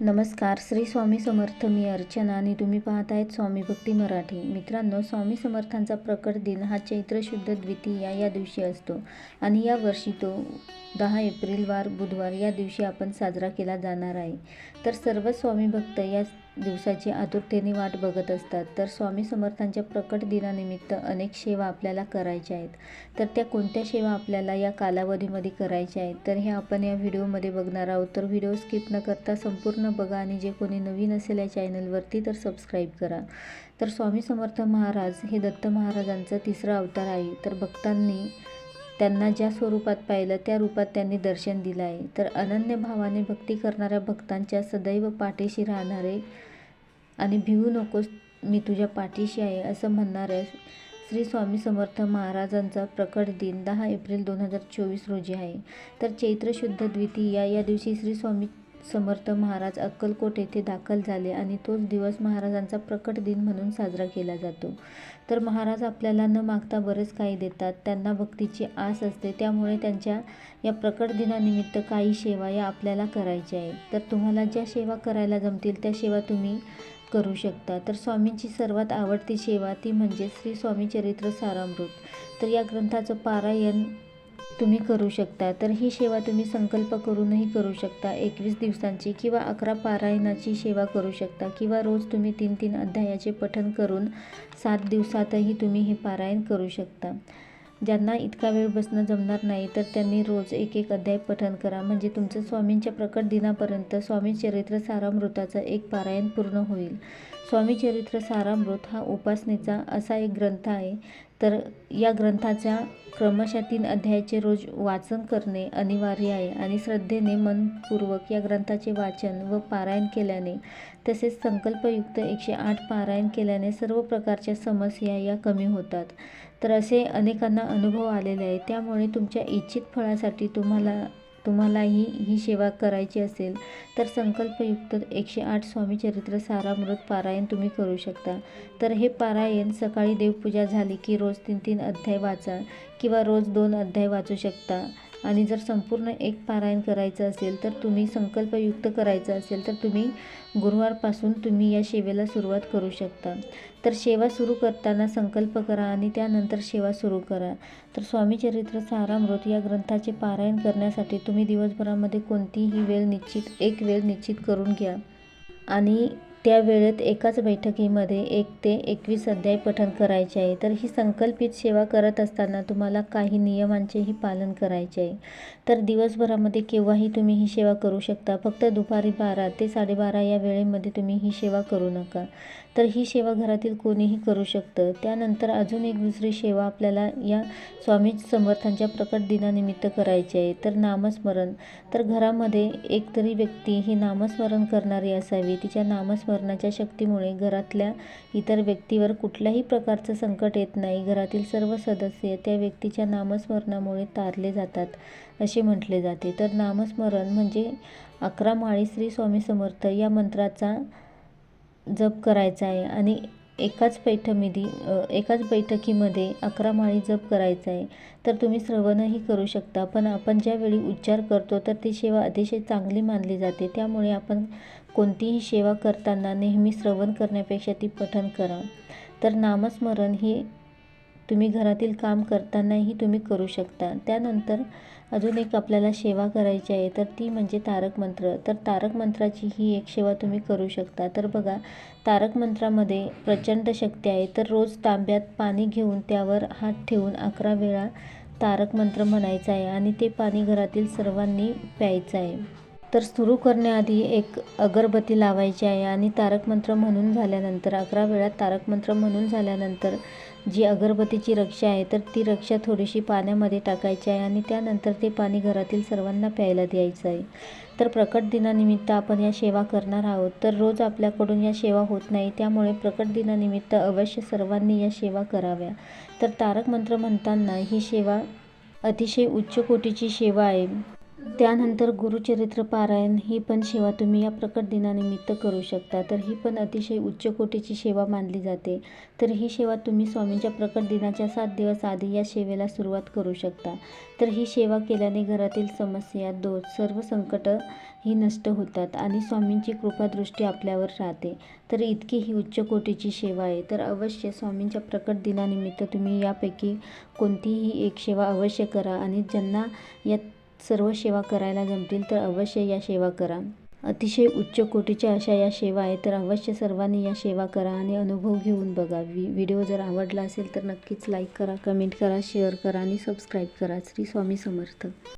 नमस्कार श्री स्वामी समर्थ मी अर्चना आणि तुम्ही पाहत आहेत स्वामी भक्ती मराठी. मित्रांनो स्वामी समर्थांचा प्रकट दिन हा चैत्र शुद्ध द्वितीया या दिवशी असतो आणि या वर्षी तो दहा एप्रिल वार बुधवार या दिवशी आपण साजरा केला जाणार आहे. तर सर्व स्वामी भक्त या दिवसाची आतुरतेने वाट बघत असतात. तर स्वामी समर्थांच्या प्रकट दिनानिमित्त अनेक सेवा आपल्याला करायच्या आहेत. तर त्या कोणत्या सेवा आपल्याला या कालावधीमध्ये करायच्या आहेत? तर हे आपण या व्हिडिओमध्ये बघणार आहोत. तर व्हिडिओ स्किप न करता संपूर्ण बघा आणि जे कोणी नवीन असेल या चॅनलवरती तर सबस्क्राईब करा. तर स्वामी समर्थ महाराज हे दत्त महाराजांचा तिसरा अवतार आहे. तर भक्तांनी त्यांना ज्या स्वरूपात पाहिलं त्या रूपात त्यांनी दर्शन दिलं आहे. तर अनन्य भावाने भक्ती करणाऱ्या भक्तांच्या सदैव पाठीशी राहणारे आणि भिवू नकोस मी तुझ्या पाठीशी आहे असं म्हणणाऱ्या श्री स्वामी समर्थ महाराजांचा प्रकट दिन दहा एप्रिल दोन हजार चोवीस रोजी आहे. तर चैत्र शुद्ध द्वितीया या दिवशी श्री स्वामी समर्थ महाराज अक्कलकोट येथे दाखल झाले आणि तोच दिवस महाराजांचा प्रकट दिन म्हणून साजरा केला जातो. तर महाराज आपल्याला न मागता बरेच काही देतात. त्यांना भक्तीची आस असते. त्यामुळे त्यांच्या या प्रकट दिनानिमित्त काही सेवा या आपल्याला करायच्या आहेत. तर तुम्हाला ज्या सेवा करायला जमतील त्या सेवा तुम्ही करू शकता. तर स्वामींची सर्वात आवडती सेवा ती म्हणजे श्री स्वामी चरित्र सारामृत. तर या ग्रंथाचं पारायण तुम्ही करू शकता. तर ही सेवा तुम्ही संकल्प करूनही करू शकता. एकवीस दिवसांची किंवा अकरा पारायणाची सेवा करू शकता किंवा रोज तुम्ही तीन तीन अध्यायाचे पठन करून सात दिवसातही तुम्ही हे पारायण करू शकता. ज्यांना इतका वेळ बसणं जमणार नाही तर त्यांनी रोज एक एक अध्याय पठण करा. म्हणजे तुमचं स्वामींच्या प्रकट दिनापर्यंत स्वामी चरित्र सारामृताचं एक पारायण पूर्ण होईल. स्वामी चरित्र सारामृत हा उपासनेचा असा एक ग्रंथ आहे तर या ग्रंथाच्या क्रमशः तीन अध्यायाचे रोज वाचन करणे अनिवार्य आहे आणि श्रद्धेने मनपूर्वक या ग्रंथाचे वाचन व पारायण केल्याने तसेच संकल्पयुक्त एकशे आठ पारायण केल्याने सर्व प्रकारच्या समस्या या कमी होतात. तर असे अनेकांना अनुभव आलेले आहे. त्यामुळे तुमच्या इच्छित फळासाठी तुम्हाला तुम्हालाही ही सेवा करायची असेल तर संकल्पयुक्त एकशे आठ स्वामी चरित्र सारामृत पारायण तुम्ही करू शकता. तर हे पारायण सकाळी देवपूजा झाली की रोज तीन तीन अध्याय वाचा किंवा रोज दोन अध्याय वाचू शकता. आणि जर संपूर्ण एक पारायण करायचं असेल तर तुम्ही संकल्पयुक्त करायचं असेल तर तुम्ही गुरुवारपासून तुम्ही या सेवेला सुरुवात करू शकता. तर सेवा सुरू करताना संकल्प करा आणि त्यानंतर सेवा सुरू करा. तर स्वामी चरित्र सारामृत या ग्रंथाचे पारायण करण्यासाठी तुम्ही दिवसभरामध्ये कोणतीही वेळ निश्चित एक वेळ निश्चित करून घ्या. आणि त्या वेळेत एकाच बैठकीमध्ये एक ते एकवीस अध्याय पठण करायचे आहे. तर ही संकल्पित सेवा करत असताना तुम्हाला काही नियमांचेही पालन करायचे आहे. तर दिवसभरामध्ये केव्हाही तुम्ही ही सेवा करू शकता. फक्त दुपारी बारा ते साडेबारा या वेळेमध्ये तुम्ही ही सेवा करू नका. तर ही सेवा घरातील कोणीही करू शकतं. त्यानंतर अजून एक दुसरी सेवा आपल्याला या स्वामी समर्थांच्या प्रकट दिनानिमित्त करायची आहे. तर नामस्मरण. तर घरामध्ये एकतरी व्यक्ती ही नामस्मरण करणारी असावी. तिच्या नामस्मरण नामस्मरणाच्या शक्तीमुळे घरातल्या इतर व्यक्तीवर कुठल्याही प्रकारचं संकट येत नाही. घरातील सर्व सदस्य त्या व्यक्तीच्या नामस्मरणामुळे तारले जातात असे म्हटले जाते. तर नामस्मरण म्हणजे अकरा माळी श्री स्वामी समर्थ या मंत्राचा जप करायचा आहे आणि एकाच बैठकीमध्ये एकाच बैठकीमध्ये अकरा माळी जप करायचा आहे तर तुम्ही श्रवणही करू शकता. पण आपण ज्यावेळी उच्चार करतो तर ती सेवा अतिशय चांगली मानली जाते. त्यामुळे आपण कोणतीही सेवा करताना नेहमी श्रवण करण्यापेक्षा ती पठण करा. तर नामस्मरण ही तुम्ही घरातील काम करतानाही तुम्ही करू शकता. त्यानंतर अजून एक आपल्याला सेवा करायची आहे तर ती म्हणजे तारक मंत्र. तर तारक मंत्राची ही एक सेवा तुम्ही करू शकता. तर बघा तारक मंत्रामध्ये प्रचंड शक्ती आहे. तर रोज तांब्यात पाणी घेऊन त्यावर हात ठेवून अकरा वेळा तारक मंत्र म्हणायचा आहे आणि ते पाणी घरातील सर्वांनी प्यायचं आहे. तर सुरू करण्याआधी एक अगरबत्ती लावायची आहे आणि तारक मंत्र म्हणून झाल्यानंतर अकरा वेळा तारक मंत्र म्हणून झाल्यानंतर जी अगरबत्तीची रक्षा आहे तर ती रक्षा थोडीशी पाण्यामध्ये टाकायची आहे आणि त्यानंतर ते पाणी घरातील सर्वांना प्यायला द्यायचं आहे. तर प्रकट दिनानिमित्त आपण या सेवा करणार आहोत. तर रोज आपल्याकडून या सेवा होत नाही त्यामुळे प्रकट दिनानिमित्त अवश्य सर्वांनी या सेवा कराव्या. तर तारक मंत्र म्हणताना ही सेवा अतिशय उच्च कोटीची सेवा आहे. त्यानंतर गुरुचरित्र पारायण ही पण सेवा तुम्ही या प्रकट दिनानिमित्त करू शकता. तर ही पण अतिशय उच्च कोटीची सेवा मानली जाते. तर ही सेवा तुम्ही स्वामींच्या प्रकट दिनाच्या सात दिवस आधी या सेवेला सुरुवात करू शकता. तर ही सेवा केल्याने घरातील समस्या दोष सर्व संकट ही नष्ट होतात आणि स्वामींची कृपादृष्टी आपल्यावर राहते. तर इतकी ही उच्च कोटीची सेवा आहे. तर अवश्य स्वामींच्या प्रकट दिनानिमित्त तुम्ही यापैकी कोणतीही एक सेवा अवश्य करा आणि ज्यांना या सर्व सेवा करायला जमतील तर अवश्य या सेवा करा. अतिशय उच्च कोटीच्या अशा या सेवा आहेत तर अवश्य सर्वांनी या सेवा करा आणि अनुभव घेऊन बघा. व्हि व्हिडिओ जर आवडला असेल तर नक्कीच लाईक करा कमेंट करा शेअर करा आणि सबस्क्राईब करा. श्री स्वामी समर्थ.